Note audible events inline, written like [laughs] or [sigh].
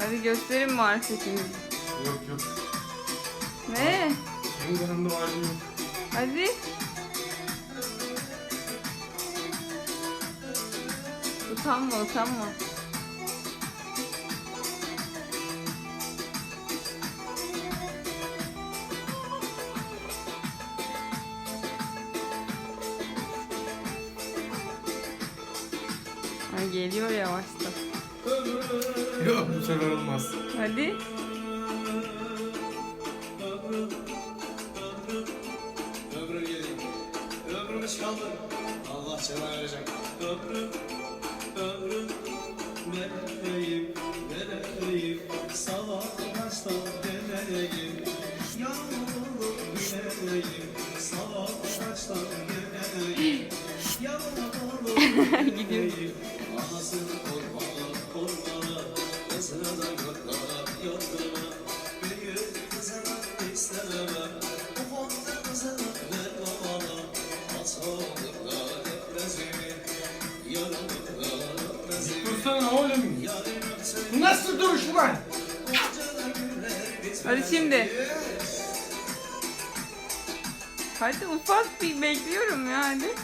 Hadi gösterin marifetinizi. Yok yok. Ne? Benim kanımda var yok. Hadi. Utanma utanma. Ha, geliyor yavaştan. Yok bu sefer olmaz. Hadi. Ömrüm yedi. Ömrümüz kaldı. Allah cana verecek. Ömrüm, ömrüm, meleğim, meleğim. Sabah kaçta geleyim. Yavrum meleğim. Sabah kaçta geleyim. Yavrum [laughs] Gidiyor. meleğim. Anasını Dursana oğlum. Nasıl duruş lan? Hadi şimdi. Hadi ufak bir bekliyorum ya hadi.